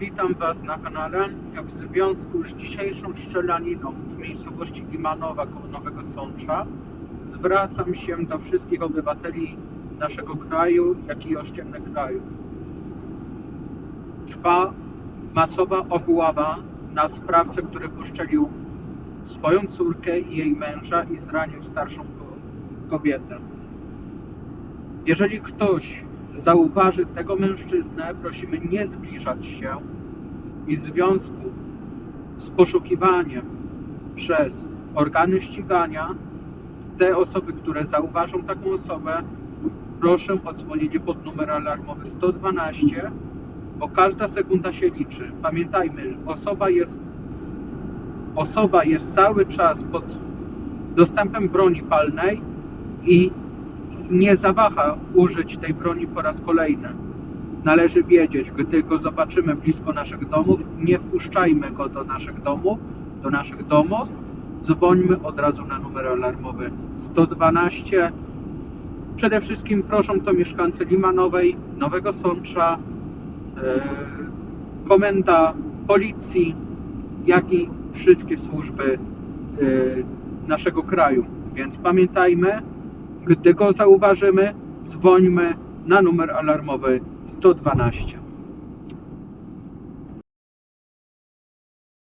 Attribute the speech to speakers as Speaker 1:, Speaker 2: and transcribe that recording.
Speaker 1: witam Was na kanale. W związku z dzisiejszą strzelaniną w miejscowości Gimanowa koło Nowego Sącza zwracam się do wszystkich obywateli naszego kraju, jak i ościennych kraju. Trwa masowa obława na sprawcę, który poszczelił swoją córkę i jej męża i zranił starszą ko- kobietę. Jeżeli ktoś zauważy tego mężczyznę, prosimy nie zbliżać się i związku z poszukiwaniem przez organy ścigania te osoby, które zauważą taką osobę, proszę o dzwonienie pod numer alarmowy 112, bo każda sekunda się liczy. Pamiętajmy, osoba jest osoba jest cały czas pod dostępem broni palnej i nie zawaha użyć tej broni po raz kolejny. Należy wiedzieć, gdy go zobaczymy blisko naszych domów, nie wpuszczajmy go do naszych domów, do naszych domostw. Dzwońmy od razu na numer alarmowy 112. Przede wszystkim proszą to mieszkańcy Limanowej, Nowego Sącza, e, komenda policji, jak i wszystkie służby e, naszego kraju. Więc pamiętajmy, gdy go zauważymy, dzwońmy na numer alarmowy 112.